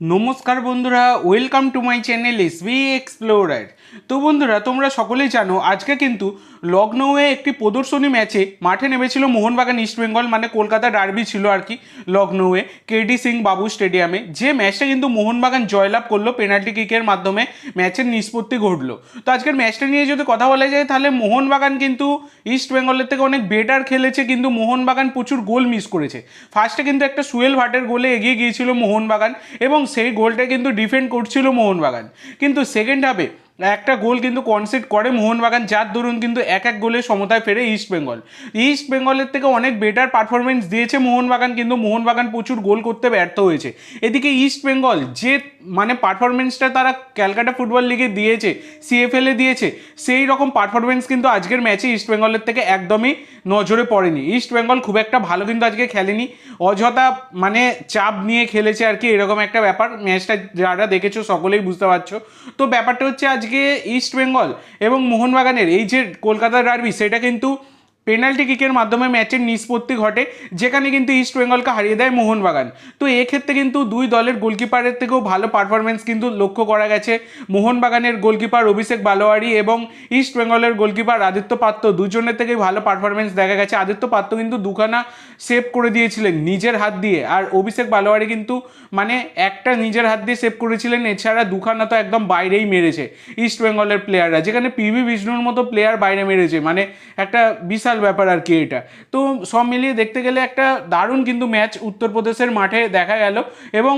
নমস্কার বন্ধুরা welcome to my channel S B explorer তো বন্ধুরা, তোমরা সকলেই জানো, আজকে কিন্তু লখনৌয়ে একটি প্রদর্শনী ম্যাচে মাঠে নেমেছিল মোহনবাগান ইস্টবেঙ্গল মানে কলকাতা ডার্বি ছিল আর কি লখনৌয়ে কেডি সিং বাবু স্টেডিয়ামে যে ম্যাচটা কিন্তু মোহনবাগান জয়লাভ করল পেনাল্টি কিকের মাধ্যমে ম্যাচের নিষ্পত্তি ঘটলো। তো আজকের ম্যাচটা নিয়ে যদি কথা বলা যায়, তাহলে মোহনবাগান কিন্তু ইস্ট বেঙ্গলের থেকে অনেক বেটার খেলেছে, কিন্তু মোহনবাগান প্রচুর গোল মিস করেছে। ফার্স্টে কিন্তু একটা সুয়েল ভাটের গোলে এগিয়ে গিয়েছিল মোহনবাগান এবং সেই গোলটা কিন্তু ডিফেন্ড করছিল মোহনবাগান। কিন্তু সেকেন্ড হাফে একটা গোল কিন্তু কনসিড করে মোহনবাগান, যার দরুন কিন্তু এক এক গোলে সমতায় ফেরে ইস্ট বেঙ্গল ইস্ট বেঙ্গলের থেকে অনেক বেটার পারফরমেন্স দিয়েছে মোহনবাগান, কিন্তু মোহনবাগান প্রচুর গোল করতে ব্যর্থ হয়েছে। এদিকে ইস্ট বেঙ্গল যে মানে পারফরমেন্সটা তারা ক্যালকাটা ফুটবল লিগে দিয়েছে সিএফএলে দিয়েছে, সেই রকম পারফরমেন্স কিন্তু আজকের ম্যাচে ইস্ট বেঙ্গলের থেকে একদমই নজরে পড়েনি। ইস্ট বেঙ্গল খুব একটা ভালো কিন্তু আজকে খেলেনি। অযথা মানে চাপ নিয়ে খেলেছে আর কি, এরকম একটা ব্যাপার। ম্যাচটা যারা দেখেছ সকলেই বুঝতে পারছ। তো ব্যাপারটা হচ্ছে আজকে ইস্ট বেঙ্গল এবং মোহনবাগানের এই যে কলকাতার ডার্বি সেটা কিন্তু পেনাল্টি কিকের মাধ্যমে ম্যাচের নিষ্পত্তি ঘটে, যেখানে কিন্তু ইস্ট বেঙ্গলকে হারিয়ে দেয় মোহনবাগান। তো এক্ষেত্রে কিন্তু দুই দলের গোলকিপারের থেকেও ভালো পারফরমেন্স কিন্তু লক্ষ্য করা গেছে। মোহনবাগানের গোলকিপার অভিষেক বালোয়ারি এবং ইস্ট বেঙ্গলের গোলকিপার আদিত্য পাত্র দুজনের থেকেই ভালো পারফরমেন্স দেখা গেছে। আদিত্য পাত্র কিন্তু দুখানা সেভ করে দিয়েছিলেন নিজের হাত দিয়ে। আর অভিষেক বালোয়ারি কিন্তু মানে একটা নিজের হাত দিয়ে সেভ করেছিলেন, এছাড়া দুখানা তো একদম বাইরেই মেরেছে ইস্ট বেঙ্গলের প্লেয়াররা যেখানে পিভি বিষ্ণুর মতো প্লেয়ার বাইরে মেরেছে। মানে একটা বিশাল ব্যাপার আর কি এটা। তো সব মিলিয়ে দেখতে গেলে একটা দারুণ কিন্তু ম্যাচ উত্তরপ্রদেশের মাঠে দেখা গেল এবং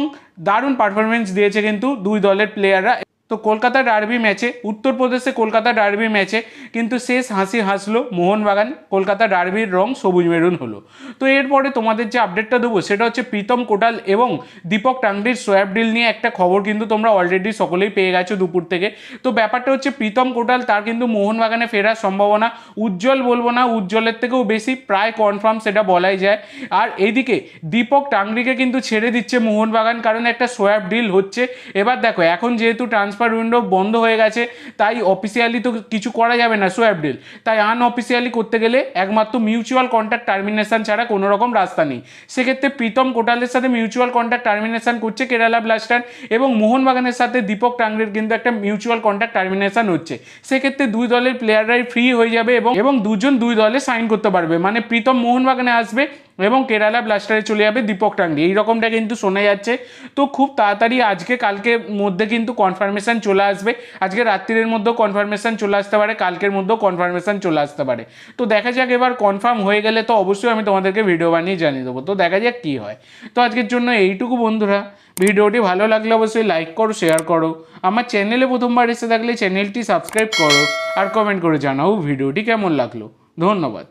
দারুণ পারফরমেন্স দিয়েছে কিন্তু দুই দলের প্লেয়াররা তো কলকাতা ডার্বি ম্যাচে, উত্তরপ্রদেশে কলকাতা ডার্বি ম্যাচে কিন্তু শেষ হাসি হাসলো মোহনবাগান কলকাতা ডার্বির রং সবুজ মেরুন হলো। তো এরপরে তোমাদের যে আপডেটটা দেবো সেটা হচ্ছে প্রীতম কোটাল এবং দীপক টাংডির সোয়াব ডিল নিয়ে একটা খবর কিন্তু তোমরা অলরেডি সকলেই পেয়ে গেছো দুপুর থেকে। তো ব্যাপারটা হচ্ছে প্রীতম কোটাল তার কিন্তু মোহনবাগানে ফেরার সম্ভাবনা উজ্জ্বল বলব না, উজ্জ্বলের থেকেও বেশি, প্রায় কনফার্ম সেটা বলাই যায়। আর এইদিকে দীপক টাংরিকে কিন্তু ছেড়ে দিচ্ছে মোহনবাগান কারণ একটা সোয়াব ডিল হচ্ছে। এবার দেখো, এখন যেহেতু ট্রান্সফার উইন্ডো বন্ধ হয়ে গেছে, তাই অফিসিয়ালি তো কিছু করা যাবে না সোয়াব ডিল তাই আনঅফিসিয়ালি করতে গেলে একমাত্র মিউচুয়াল কন্ট্যাক্ট টার্মিনেশন ছাড়া কোনো রকম রাস্তা নেই। সেক্ষেত্রে প্রীতম কোটালের সাথে মিউচুয়াল কন্ট্যাক্ট টার্মিনেশন করছে কেরালা ব্লাস্টার এবং মোহনবাগানের সাথে দীপক টাংরের কিন্তু একটা মিউচুয়াল কন্ট্যাক্ট টার্মিনেশন হচ্ছে। সেক্ষেত্রে দুই দলের প্লেয়াররাই ফ্রি হয়ে যাবে এবং এবং দুজন দুই দলে সাইন করতে পারবে। মানে প্রীতম মোহনবাগানে আসবে এবং কেরালা ব্লাস্টারে চলে যাবে দীপক টাঙ্গি এইরকমটা কিন্তু শোনা যাচ্ছে। তো খুব তাড়াতাড়ি আজকে কালকের মধ্যে কিন্তু কনফার্মেশন চলে আসবে। আজকে রাত্রির মধ্যেও কনফার্মেশন চলে আসতে পারে, কালকের মধ্যেও কনফার্মেশন চলে আসতে পারে। তো দেখা যাক এবার কনফার্ম হয়ে গেলে তো অবশ্যই আমি তোমাদেরকে ভিডিও বানিয়ে জানিয়ে দেবো। তো দেখা যাক কী হয়। তো আজকের জন্য এইটুকু বন্ধুরা। ভিডিওটি ভালো লাগলে অবশ্যই লাইক করো শেয়ার করো। আমার চ্যানেলে প্রথমবার এসে থাকলে চ্যানেলটি সাবস্ক্রাইব করো আর কমেন্ট করে জানাও ভিডিওটি কেমন লাগল। ধন্যবাদ।